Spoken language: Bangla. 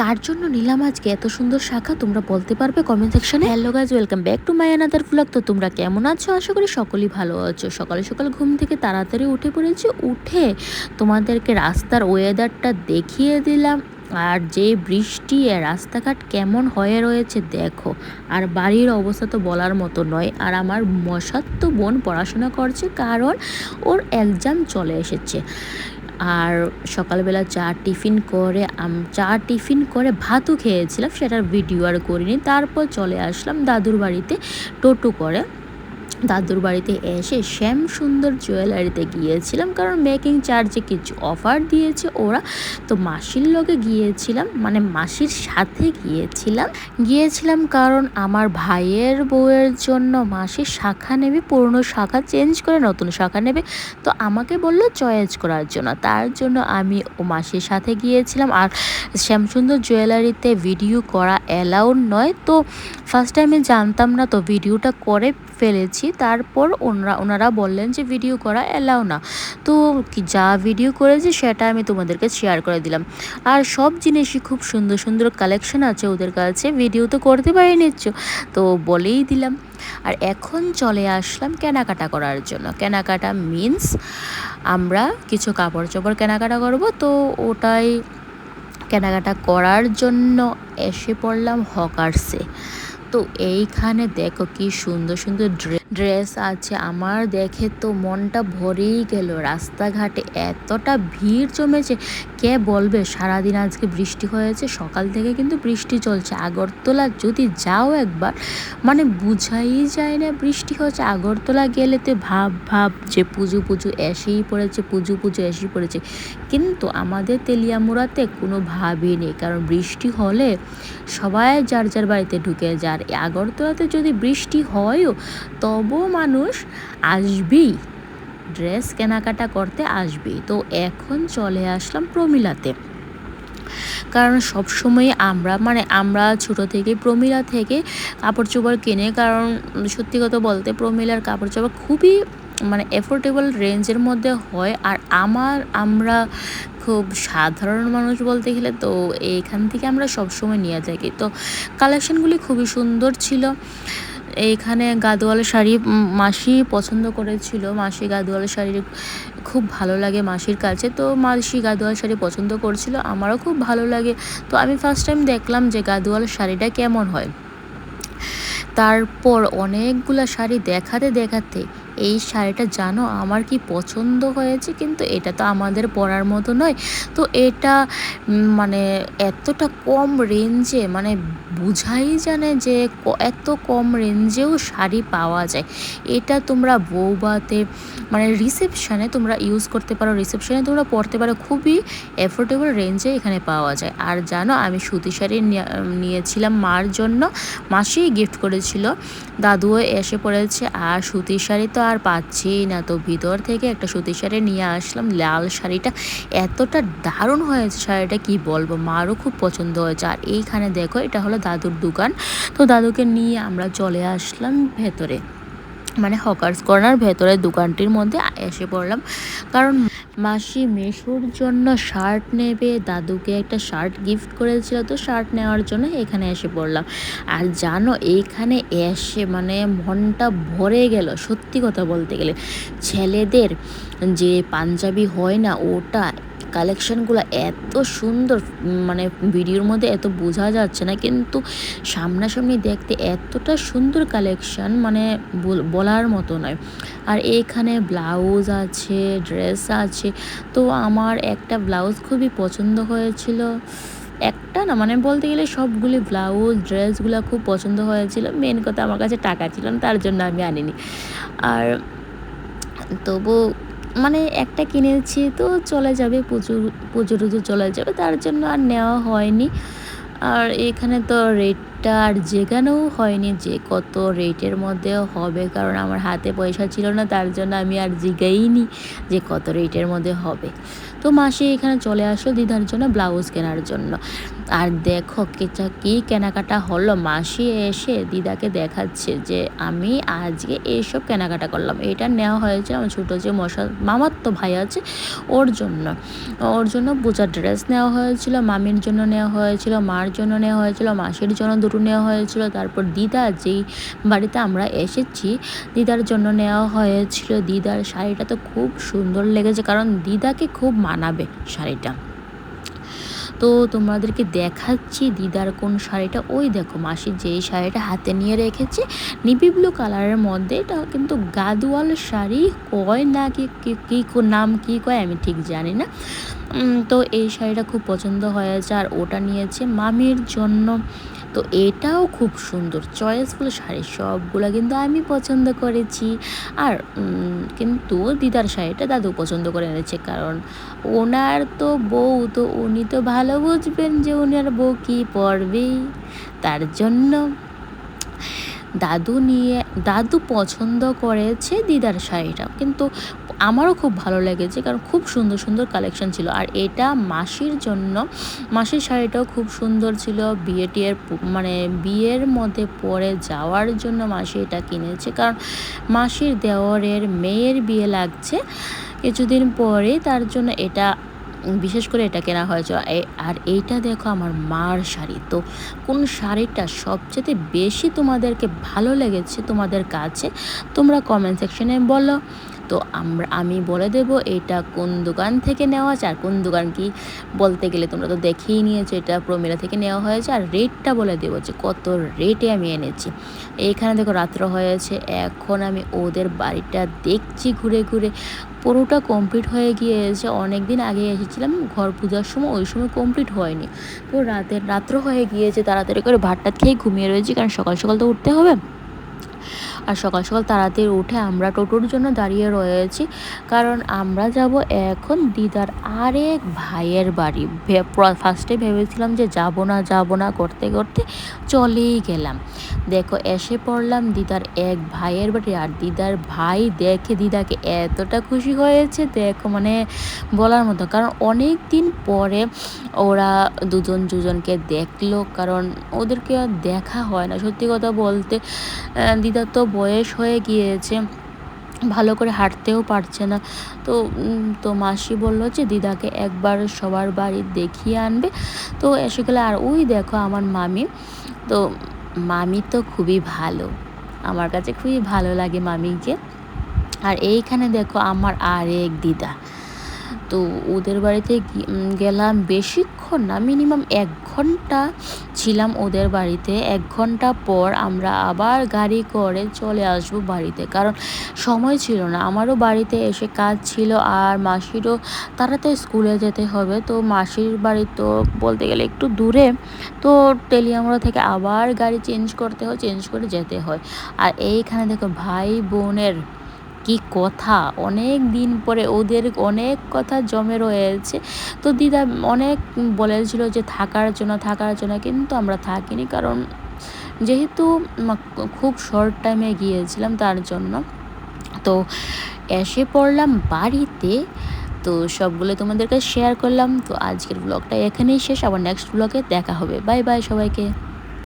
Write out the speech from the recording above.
কার জন্য নিলাম আজকে? এত সুন্দর শাখা, তোমরা বলতে পারবে কমেন্ট সেকশনে hello guys welcome back to my another blog তো তোমরা কেমন আছো? আশা করি সকলেই ভালো আছো। সকালে সকাল ঘুম থেকে তাড়াতাড়ি উঠে পড়েছি। উঠে তোমাদেরকে রাস্তার ওয়েদারটা দেখিয়ে দিলাম। আর যে বৃষ্টি রাস্তাঘাট কেমন হয়ে রয়েছে, দেখো। আর বাড়ির অবস্থা তো বলার মতো নয়। আর আমার মশাত্ত বোন পড়াশোনা করছে, কারণ ওর এক্সাম চলে এসেছে। আর সকালবেলা চা টিফিন করে চা টিফিন করে ভাতও খেয়েছিলাম, সেটার ভিডিও আর করিনি। তারপর চলে আসলাম দাদুর বাড়িতে টোটো করে। দাদুর বাড়িতে এসে শ্যাম সুন্দর জুয়েলারিতে গিয়েছিলাম, কারণ মেকিং চার্জে কিছু অফার দিয়েছে ওরা। তো মাসির লগে গিয়েছিলাম মানে মাসির সাথে গিয়েছিলাম। গিয়েছিলাম কারণ আমার ভাইয়ের বউয়ের জন্য মাসির শাখা নেবে, পুরনো শাখা চেঞ্জ করে নতুন শাখা নেবে। তো আমাকে বলল চয়েস করার জন্য, তার জন্য আমি ও মাসির সাথে গিয়েছিলাম। আর শ্যামসুন্দর জুয়েলারিতে ভিডিও করা অ্যালাউড নয়, তো ফার্স্ট টাইমে জানতাম না, তো ভিডিওটা করে ফেলেছি। তারপর ওনারা ওনারা বললেন যে ভিডিও করা অ্যালাউ না। তো যা ভিডিও করেছি সেটা আমি তোমাদেরকে শেয়ার করে দিলাম। আর সব জিনিসই খুব সুন্দর সুন্দর কালেকশন আছে ওদের কাছে। ভিডিও তো করতে পারি নিচ্ছ তো বলেই দিলাম। আর এখন চলে আসলাম কেনাকাটা করার জন্য। কেনাকাটা মিন্স আমরা কিছু কাপড় চোপড় কেনাকাটা করব। তো ওটাই কেনাকাটা করার জন্য এসে পড়লাম হকার্সে। তো এইখানে দেখো কি সুন্দর সুন্দর ড্রেস আছে, আমার দেখে তো মনটা ভরেই গেল। রাস্তাঘাটে এতটা ভিড় জমেছে, কে বলবে? সারাদিন আজকে বৃষ্টি হয়েছে, সকাল থেকে কিন্তু বৃষ্টি চলছে। আগরতলা যদি যাও একবার মানে বুঝাই যায় না বৃষ্টি হচ্ছে। আগরতলা গেলে তো ভাব ভাব যে পুজো পুজো এসেই পড়েছে, পুজো পুজো এসেই পড়েছে। কিন্তু আমাদের তেলিয়ামুড়াতে কোনো ভাবই নেই, কারণ বৃষ্টি হলে সবাই যার যার বাড়িতে ঢুকে যায়। আর আগরতলাতে যদি বৃষ্টি হয়ও তবুও মানুষ আসবেই। ড্রেস কেনাকাটা করতে আসবেই। তো এখন চলে আসলাম প্রমিলাতে। কারণ সবসময় আমরা মানে আমরা ছোট থেকে প্রমিলা থেকে কাপড় চোপড় কিনে, কারণ সত্যি কথা বলতে প্রমিলার কাপড় চোপড় খুবই মানে অ্যাফোর্ডেবল রেঞ্জের মধ্যে হয়। আর আমার, আমরা খুব সাধারণ মানুষ বলতে গেলে তো এইখান থেকে আমরা সবসময় নিয়ে থাকি। তো কালেকশনগুলি খুবই সুন্দর ছিল। এইখানে গাদোয়াল শাড়ি মাসি পছন্দ করেছিল। মাসি গাদোয়াল শাড়ির খুব ভালো লাগে মাসির কাছে। তো মাসি গাদোয়াল শাড়ি পছন্দ করছিল, আমারও খুব ভালো লাগে। তো আমি ফার্স্ট টাইম দেখলাম যে গাদোয়াল শাড়িটা কেমন হয়। তারপর অনেকগুলো শাড়ি দেখাতে দেখাতে এই শাড়িটা জানো আমার কি পছন্দ হয়েছে? কিন্তু এটা তো আমাদের পরার মতো নয়। তো এটা মানে এতটা কম রেঞ্জে মানে বুঝাই জানে যে এত কম রেঞ্জেও শাড়ি পাওয়া যায়। এটা তোমরা বৌবাতে মানে রিসেপশানে তোমরা ইউজ করতে পারো। রিসেপশানে তোমরা পরতে পারো। খুবই অ্যাফোর্ডেবল রেঞ্জে এখানে পাওয়া যায়। আর জানো, আমি সুতি শাড়ি নিয়ে- নিয়েছিলাম মার জন্য। মাসি গিফট করেছিল। দাদুও এসে পড়েছে। আর সুতির শাড়ি তো আর পাচ্ছি না। তো ভিতর থেকে একটা সুতির শাড়ি নিয়ে আসলাম। লাল শাড়িটা এতটা দারুণ হয়েছে শাড়িটা, কি বলব? মারও খুব পছন্দ হয়েছে। আর এইখানে দেখো, এটা হলো দাদুর দোকান। তো দাদুকে নিয়ে আমরা চলে আসলাম ভেতরে। মানে হকার্স কর্নার ভেতরে দোকানটির মধ্যে এসে পড়লাম। কারণ মাসি মেশুর জন্য শার্ট নেবে, দাদুকে একটা শার্ট গিফট করেছিল তো শার্ট নেওয়ার জন্য এখানে এসে পড়লাম। আর জানো, এইখানে এসে মানে মনটা ভরে গেল, সত্যি কথা বলতে গেলে। ছেলেদের যে পাঞ্জাবি হয় না, ওটা কালেকশনগুলো এত সুন্দর মানে ভিডিওর মধ্যে এত বোঝা যাচ্ছে না, কিন্তু সামনাসামনি দেখতে এতটা সুন্দর কালেকশন মানে বল- বলার মতো নয়। আর এখানে ব্লাউজ আছে, ড্রেস আছে, তো আমার একটা ব্লাউজ খুবই পছন্দ হয়েছিল। একটা না মানে বলতে গেলে সবগুলি ব্লাউজ, ড্রেসগুলো খুব পছন্দ হয়েছিল। মেন কথা আমার কাছে টাকা ছিল না, তার জন্য আমি আনিনি। আর তবু মানে একটা কিনেছি তো চলে যাবে, পুজো পুজো চলে যাবে, তার জন্য আর নেওয়া হয়নি। আর এখানে তো রেট রেটটা আর যেখানেও হয়নি যে কত রেটের মধ্যে হবে, কারণ আমার হাতে পয়সা ছিল না, তার জন্য আমি আর জিগাইনি যে কত রেটের মধ্যে হবে। তো মাসি এখানে চলে আসলো দিদার জন্য ব্লাউজ কেনার জন্য। আর দেখো কেচা কী কেনাকাটা হলো। মাসি এসে দিদাকে দেখাচ্ছে যে আমি আজকে এইসব কেনাকাটা করলাম। এটা নেওয়া হয়েছে আমার ছোটো যে মশা, মামার তো ভাই আছে ওর জন্য। ওর জন্য পূজার ড্রেস নেওয়া হয়েছিল, মামির জন্য নেওয়া হয়েছিল, মার জন্য নেওয়া হয়েছিল, মাসির জন্য দুটো নেওয়া হয়েছিল, তারপর দিদা যেই বাড়িতে আমরা এসেছি, দিদার জন্য নেওয়া হয়েছিল। দিদার শাড়িটা তো খুব সুন্দর লেগেছে, কারণ দিদাকে খুব মানাবে শাড়িটা। তো তোমাদেরকে দেখাচ্ছি দিদার কোন শাড়িটা। ওই দেখো মাসি যেই শাড়িটা হাতে নিয়ে রেখেছে নিপি ব্লু কালারের মধ্যে। এটা কিন্তু গাদুয়াল শাড়ি, কয় না কি, কী নাম, কি কয় আমি ঠিক জানি না। তো এই শাড়িটা খুব পছন্দ হয়েছে আর ওটা নিয়েছে মামির জন্য। তো এটাও খুব সুন্দর। চয়েসফুল শাড়ি সবগুলো কিন্তু আমি পছন্দ করেছি। আর কিন্তু দিদার শাড়িটা দাদু পছন্দ করে এনেছে কারণ ওনার তো বউ, তো উনি তো ভালো বুঝবেন যে ওনার বউ কী পরবে। তার জন্য দাদু নিয়ে, দাদু পছন্দ করেছে দিদার শাড়িটা। কিন্তু আমারও খুব ভালো লেগেছে, কারণ খুব সুন্দর সুন্দর কালেকশন ছিল। আর এটা মাসির জন্য, মাসির শাড়িটাও খুব সুন্দর ছিল। বিয়ে টিয়ের মানে বিয়ের মধ্যে পরে যাওয়ার জন্য মাসি এটা কিনেছে, কারণ মাসির দেওয়ারের মেয়ের বিয়ে লাগছে। কিছুদিন পরে তার জন্য এটা, বিশেষ করে এটা কেনা হয়েছে। আর এইটা দেখো আমার মার শাড়ি। তো কোন শাড়িটা সবচেয়ে বেশি তোমাদেরকে ভালো লেগেছে তোমাদের কাছে, তোমরা কমেন্ট সেকশনে বলো। তো আমরা, আমি বলে দেব এটা কোন দোকান থেকে নেওয়া আছে আর কোন দোকান কি বলতে গেলে তোমরা তো দেখেই নিয়েছো এটা প্রমিলা থেকে নেওয়া হয়েছে আর রেটটা বলে দেবো যে কত রেটে আমি এনেছি। এইখানে দেখো রাত্র হয়েছে, এখন আমি ওদের বাড়িটা দেখছি ঘুরে ঘুরে। পুরোটা কমপ্লিট হয়ে গিয়েছে অনেক দিন আগে এসেছিলাম ঘর পূজার সময়, ওই সময় কমপ্লিট হয়নি। তো রাতের রাত্র হয়ে গিয়েছে, তাড়াতাড়ি করে ভাতটা খেয়ে ঘুমিয়ে রয়েছি কারণ সকাল সকাল তো উঠতে হবে। আর সকাল সকাল তাড়াতাড়ি উঠে আমরা টোটোর জন্য দাঁড়িয়ে রয়েছি। কারণ আমরা যাব এখন দিদার আরেক ভাইয়ের বাড়ি। ফার্স্টে ভেবেছিলাম যে যাব না যাব না করতে করতে চলেই গেলাম। দেখো, এসে পড়লাম দিদার এক ভাইয়ের বাড়ি, আর দিদার ভাই দেখে দিদাকে এতটা খুশি হয়েছে, দেখো মানে বলার মতো। কারণ অনেক দিন পরে ওরা দুজন দুজনকে দেখল, কারণ ওদেরকে আর দেখা হয় না। সত্যি কথা বলতে দিদার তো বয়স হয়ে গিয়েছে, ভালো করে হাঁটতেও পারছে না। তো তো মাসি বলল যে, দিদাকে একবার সবার বাড়ি দেখিয়ে আনবে। তো এসে গেলে, আর ওই দেখো আমার মামি, তো মামি তো খুবই ভালো। আমার কাছে খুবই ভালো লাগে মামিকে। আর এইখানে দেখো আমার আর এক দিদা। তো ওদের বাড়িতে গেলাম বেশিক্ষণ না মিনিমাম এক ঘণ্টা ছিলাম ওদের বাড়িতে। এক ঘণ্টা পর আমরা আবার গাড়ি করে চলে আসব বাড়িতে। কারণ সময় ছিল না। আমারও বাড়িতে এসে কাজ ছিল আর মাসিরও তাড়াতাড়ি স্কুলে যেতে হবে। তো মাসির বাড়ি তো বলতে গেলে একটু দূরে। তো টেলিয়ামরা থেকে আবার গাড়ি চেঞ্জ করতে হয়, চেঞ্জ করে যেতে হয়। আর এইখানে দেখো ভাই বোনের কি কথা? অনেক দিন পরে ওদের অনেক কথা জমে রয়েছে। তো দিদা অনেক বলেছিল যে থাকার জন্য থাকার জন্য, কিন্তু আমরা থাকিনি কারণ যেহেতু খুব শর্ট টাইমে গিয়েছিলাম তার জন্য। তো এসে পড়লাম বাড়িতে। তো সবগুলো তোমাদেরকে শেয়ার করলাম। তো আজকের ব্লগটা এখানেই শেষ। আবার নেক্সট ব্লগে দেখা হবে। বাই বাই সবাইকে।